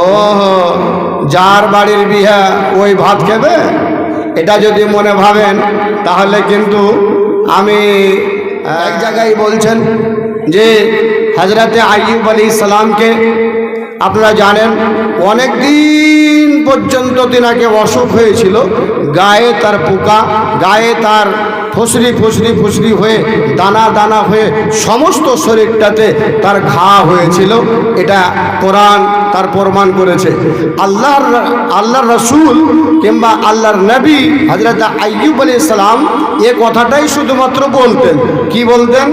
ও যার বাড়ির বিহা ওই ভাত খেবে? এটা যদি মনে ভাবেন তাহলে কিন্তু আমি এক জায়গায় বলছেন যে হজরতে আইব আলী ইসলামকে আপনারা জানেন অনেক দিন পর্যন্ত তিনাকে অসুখ হয়েছিল। গায়ে তার পোকা, গায়ে তার ফসরি ফসরি ফসরি হয়ে, দানা দানা হয়ে সমস্ত শরীরটাতে তার ঘা হয়েছিল। এটা কোরআন তার প্রমাণ করেছে। আল্লাহর আল্লাহর রসুল কিংবা আল্লাহর নবী হজরত আইব আলী ইসলাম এ কথাটাই শুধুমাত্র বলতেন। কি বলতেন?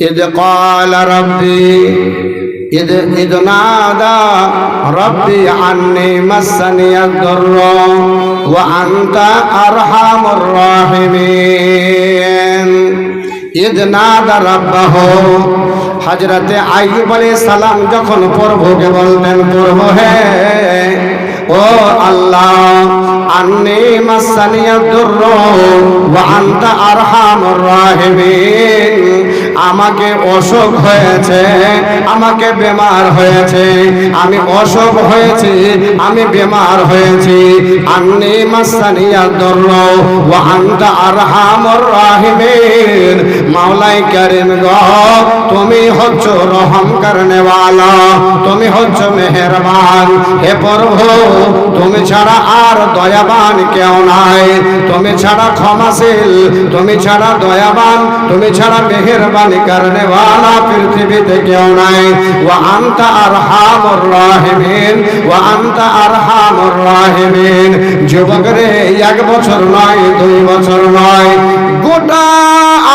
এ যে কলা إذ نادى ربي عني مسني الضر وأنت أرحم الراحمين إذ نادى ربه হজরতে আইয়ুব আলাইহিস সালাম যখন প্রভুকে বলতেন প্রভু হে ও আল্লাহ আন্নি মাসানিয়া দুর্র ওয়া আনতা আরহামুর রাহিমিন আমাকে অসুখ হয়েছে, আমাকে বেমার হয়েছে, আমি অসুখ হয়েছি, আমি বেমার হয়েছি। আন্নি মাসানিয়া দুর্র ওয়া আনতা রাহিমিন। মাওলাই কারীম গো, তুমি হচ্ছ রহম করনে वाला তুমি হচ্ছ মেহেরবান। হে প্রভু, তুমি ছাড়া আর দয়াবান কেউ নাই। তুমি ছাড়া ক্ষমাশীল, তুমি ছাড়া দয়াবান, তুমি ছাড়া মেহেরবানি। করনে वाला পৃথিবীতে কেউ নাই। ওয়া আনতা আরহামুর রাহিমিন, ওয়া আনতা আরহামুর রাহিমিন। যুবক রে, এক বছর নয়, দুই বছর নয়। গোটা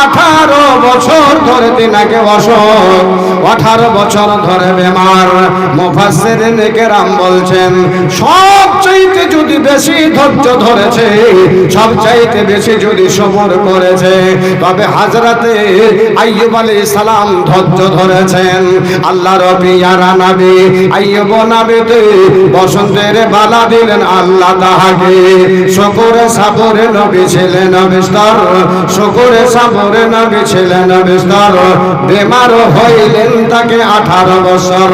আঠারো বছর ধরে তিনাকে অসুখ আঠারো বছর ধরে বেমার। মুফাসসির নেকেরাম বলছেন সব চাইতে যদি বেশি ধৈর্য ধরেছে সব চাইতে বেশি যদি সবর করেছে। তবে হাজরাতে আইয়ুব আলাইহিস সালাম ধৈর্য ধরেছেন। আল্লাহ রবি ইয়ারা নবী, আইয়ুব নবীতে বসন্তের বালা দিলেন আল্লাহ তাহাকে। শকরে সাবরে নবী ছিলেন বিস্তর শকরে সাবরে নবী ছিলেন বিস্তর বেমার হইলেন তাকে আঠারো বছর।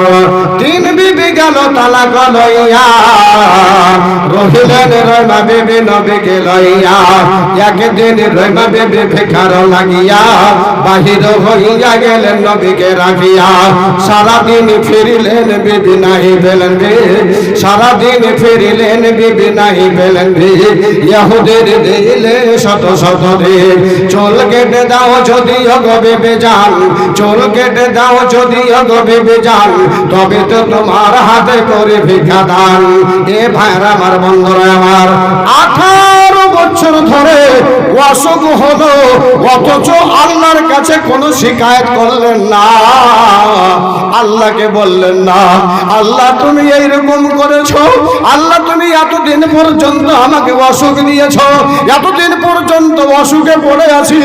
তিন বিবি গেল তালাক লইয়া, রহিলেন রমা বিবি নবীকে লইয়া। একদিন রমা বিবি ভিখার লাগিয়া, বাহির হইয়া গেলেন নবীকে রাখিয়া। সারাদিন ফিরিলেন বিবি নাহি পেলেন সারাদিন ফিরিলেন বিবি নাহি পেলেন ইয়াহুদের দিলে শত শত দিন। চোল কেটে দাও যদি অগবে বেজান চোল কেটে দাও যদি অগবে বেজান তবে তো তোমার হাতে করে ভিক্ষা দান। এ ভাইরা আমার বন্ধুরা আমার। আঠারো বছর ধরে অসুখ হলো, অথচ আল্লাহর কাছে কোনো শিকায়ত করলেন না। আল্লাহকে বললেন, না, আল্লাহ তুমি এইরকম করেছ, আল্লাহ তুমি এতদিন পর্যন্ত আমাকে অসুখ দিয়েছ, এতদিন পর্যন্ত অসুখে পড়ে আছি।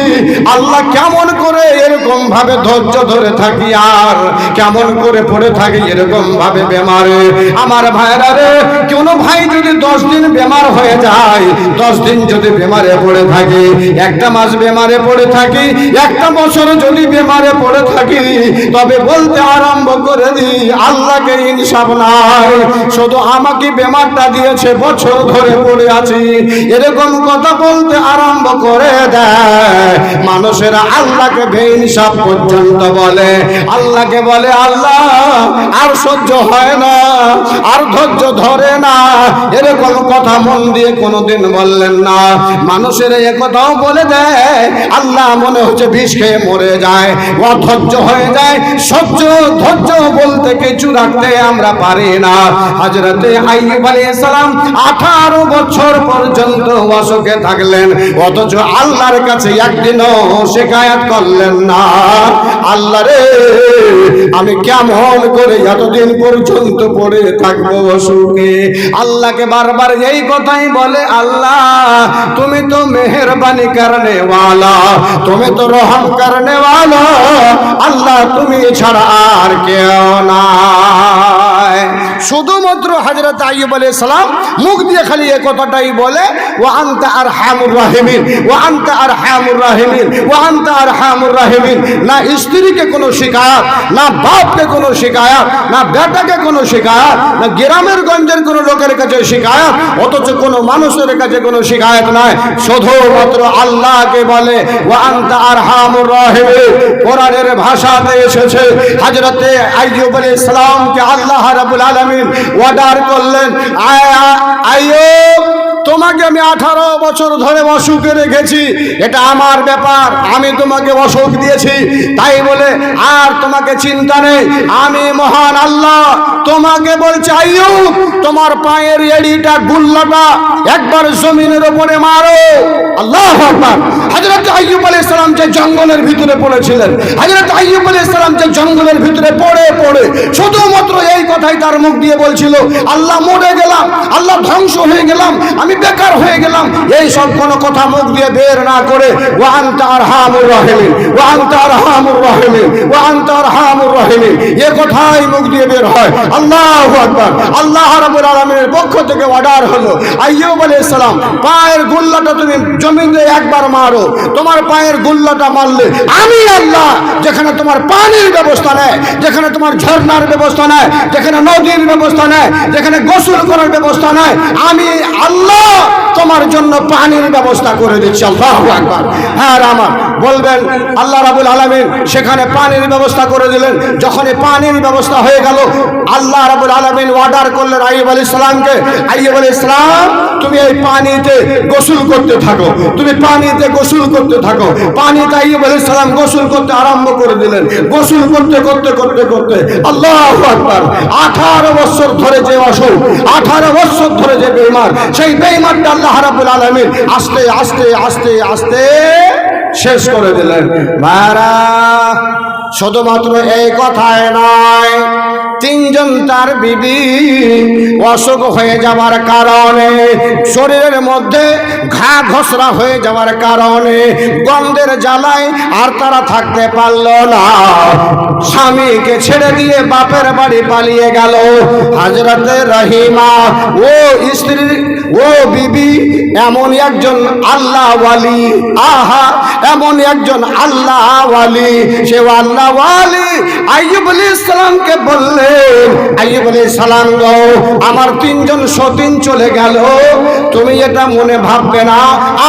আল্লাহ কেমন করে এরকম ভাবে ধৈর্য ধরে থাকি আর, কেমন করে পড়ে থাকি এরকম ভাবে বেমারে? আমার ভাইরা রে, কোনো ভাই যদি দশ দিন বেমার হয়ে যায়, দশ দিন যদি বেমারে পড়ে থাকি, একটা মাস বেমারে পড়ে থাকি, একটা বছর যদি বেমারে পড়ে থাকি, তবে বলতে আরম্ভ করে দি আল্লাহকে ইনসাফ নাই। শুধু আমাকে বেমারটা দিয়েছে, বছর ধরে পড়ে আছি। এরকম কথা বলতে আরম্ভ করে দেয়। মানুষেরা আল্লাহকে বেইনসাফ পর্যন্ত বলে। আল্লাহকে বলে, আল্লাহ, আর সহ্য হয় না, আর ধৈর্য ধরে না। এরকম কথা মন দিয়ে কোনোদিন বললেন না। মানুষের এ কথাও বলে দেয়, আল্লাহ মনে হচ্ছে বিষ খেয়ে মরে যায়, অধৈর্য হয়ে যায়। সহ্য, ধৈর্য বলতে কিছু রাখতে আমরা পারি না। হজরতে আলাইহিস সালাম আঠারো বছর পর্যন্ত অসুখে থাকলেন, অথচ আল্লাহর কাছে শেখায়াত করলেন না। আল্লাহ রে, আমি কেমন করে এতদিন পর্যন্ত পড়ে থাকব অসুখে? আল্লাহকে বারবার এই কথাই বলে, আল্লাহ, তুমি তো মেহরবানি করনে ওয়ালা তুমি তো রহম করনে ওয়ালা আল্লাহ, তুমি ছাড়া আর কেউ নাই শুধুমাত্র শুধুমাত্র হাজরত আইয়ুব আলাইহিস সালাম মুখ দিয়ে খালি এই কথাটাই বলে ও আনতা আর হামুর রাহিমিন ও আনতা আর হামুর রাহিমিন ও আনতা আর হামুর রাহিমিন। না স্ত্রীকে কোনো শিকায়ত, না বাপকে কোনো শিকায়ত, না বেটাকে কোনো শিকায়ত, না গ্রামের গঞ্জের কোনো লোকের কাছে শিকায়ত, অথচ কোনো মানুষের কাছে কোনো শিকায়ত নাই। শুধুমাত্র আল্লাহকে বলে ও আনতা আর হামুর রাহিমিন। কোরআনের ভাষাতে এসেছে, হযরতে আইয়ুব আলাইহিস সালামকে আল্লাহ রাব্বুল আলমিন অর্ডার করলেন। আয় তোমাকে আমি আঠারো বছর ধরে অসুখে রেখেছি। এটা আমার ব্যাপার, আমি তোমাকে অসুখ দিয়েছি। তাই বলে আর তোমাকে চিন্তা নেই। আমি মহান আল্লাহ, তোমাকে বলছি আইয়ুব তোমার পায়ের এড়িটা, গুল্লাটা একবার জমিনের উপরে মারো। আল্লাহ আকবার। হযরত আইয়ুব আলাইহিস সালাম যে জঙ্গলের ভিতরে পড়েছিলেন, হযরত আইয়ুব আলাইহিস সালাম যে জঙ্গলের ভিতরে পড়ে পড়ে, শুধুমাত্র এই কথাই তার মুখ দিয়ে বলছিল, আল্লাহ মরে গেলাম, আল্লাহ ধ্বংস হয়ে গেলাম, আমি বেকার হয়ে গেলাম। এই সব কোনো কথা মুখ দিয়ে বের না করে ও আন্তার হামুর রহিমিন ও আন্তার হামুর রহিমিন ও আন্তার হামুর রহিমিন। এ কথাই মুখ দিয়ে বের হয়। আল্লাহ আল্লাহ রাব্বুল আলামিনের পক্ষ থেকে অর্ডার হলো, আইয়ুব আলাইহিস সালাম, পায়ের গুল্লাটা তুমি জমিনে একবার মারো। তোমার পায়ের গুল্লাটা মারলে আমি আল্লাহ, যেখানে তোমার পানির ব্যবস্থা নেই যেখানে তোমার ঝর্ণার ব্যবস্থা নেই যেখানে নদীর ব্যবস্থা নেই যেখানে গোসল করার ব্যবস্থা নেই আমি আল্লাহ তোমার জন্য পানির ব্যবস্থা করে দিচ্ছি, আল্লাহ আকবার। হ্যাঁ আমার বলবেন, আল্লাহ রাবুল আলমিন সেখানে পানির ব্যবস্থা করে দিলেন। যখন পানির ব্যবস্থা হয়ে গেল, আল্লাহ রাবুল আলমিন অর্ডার করলেন আইব আলী ইসলামকে আইব আলী ইসলাম তুমি এই পানিতে গোসল করতে থাকো, তুমি পানিতে গোসল করতে থাকো। পানিতে আইব আলী ইসলাম গোসল করতে আরম্ভ করে দিলেন। গোসল করতে করতে করতে করতে, আল্লাহ আকবার। আঠারো বছর ধরে যে অসুখ, আঠারো বছর ধরে যে বেমার, সেই বেমারটা আল্লাহ রাবুল আলমিন আস্তে আস্তে আস্তে আস্তে শেষ করে দিলেন। মারা শুধুমাত্র এই কথায় নয় তিনজন তার বিবি অসুখ হয়ে যাওয়ার কারণে, শরীরের মধ্যে ঘা ঘসরা হয়ে যাওয়ার কারণে, গন্ধের জ্বালায় আর তারা থাকতে পারল না। স্বামীকে ছেড়ে দিয়ে বাপের বাড়ি পালিয়ে গেল। হাজরতে রহিমা, ও স্ত্রী, ও বিবি, এমন একজন আল্লাহ আল্লাহওয়ালি, আহা, এমন একজন আল্লাহ আল্লাহওয়ালি। সে আল্লাহওয়ালি আইয়ুব আলাইহিস সালামকে বললেন আমার তিনজন সতীন চলে গেল। তুমি এটা মনে ভাববে না,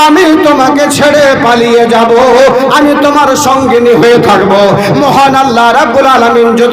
আমি তোমাকে ছেড়ে পালিয়ে যাব, আমি তোমার সঙ্গিনী হয়ে থাকব। মহান আল্লাহ রাব্বুল আলামিন যদি